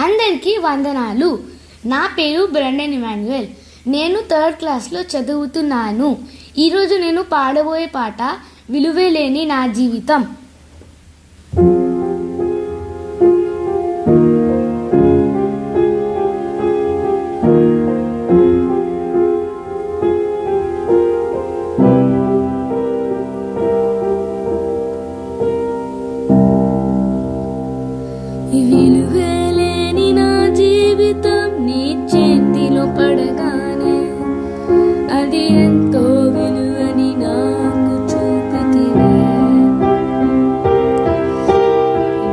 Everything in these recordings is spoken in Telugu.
అందరికీ వందనాలు. నా పేరు బ్రండన్ ఇమాన్యుయల్. నేను థర్డ్ క్లాస్లో చదువుతున్నాను. ఈరోజు నేను పాడబోయే పాట విలువే లేని నా జీవితం. విలువ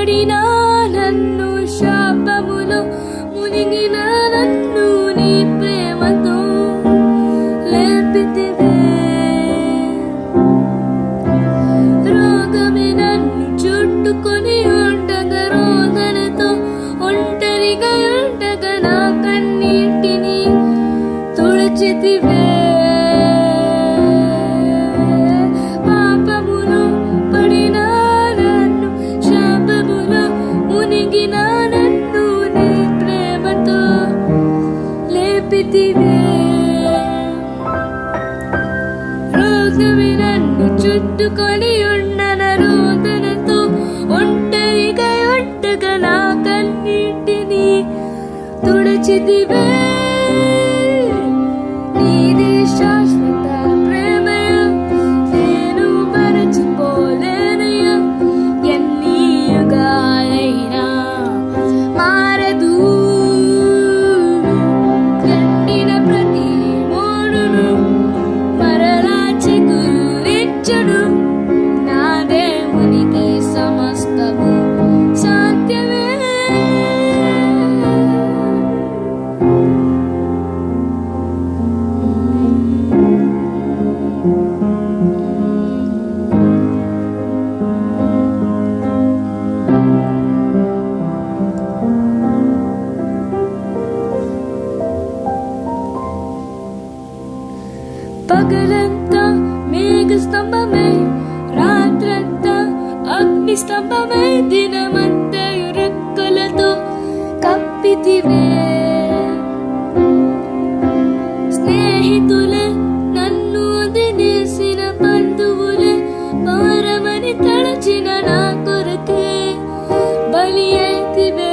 పడినా నన్ను శా ci divento ದಿನವೇ ದಿನಮಂತೆ ಇರುಕ್ಕಲದು ಕಪ್ಪಿದಿವೆ ಸ್ನೇಹಿತುಲೆ ನನ್ನು ದಿನಿಸಿನ ಬಂಧುವುಲೆ ಬಾರಮನಿ ತಳಚಿನ ನಾ ಕೊರತೆ ಬಲಿಯೈತಿವೆ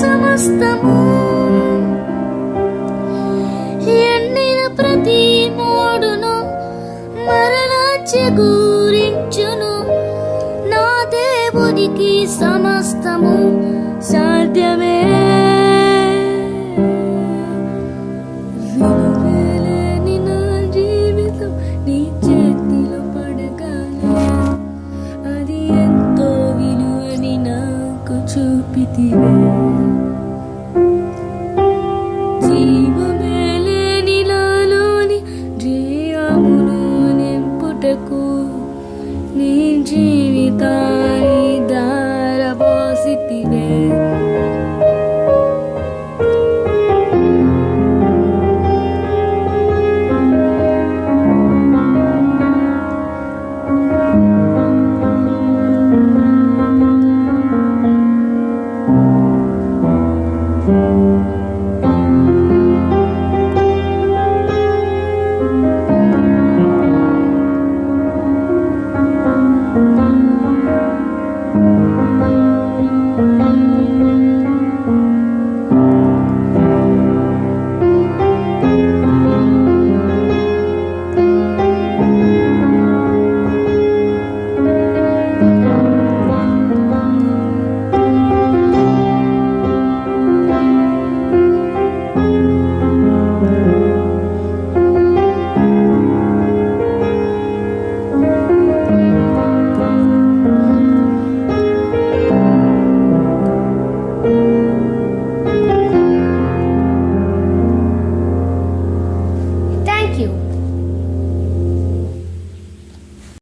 సమస్తము. ఎండిన ప్రతి మూడును మరలా చెగూరించును. నా దేవునికి సమస్తము సాధ్యమే. నా జీవితం అది ఎంతో విలువని నాకు చూపితివే.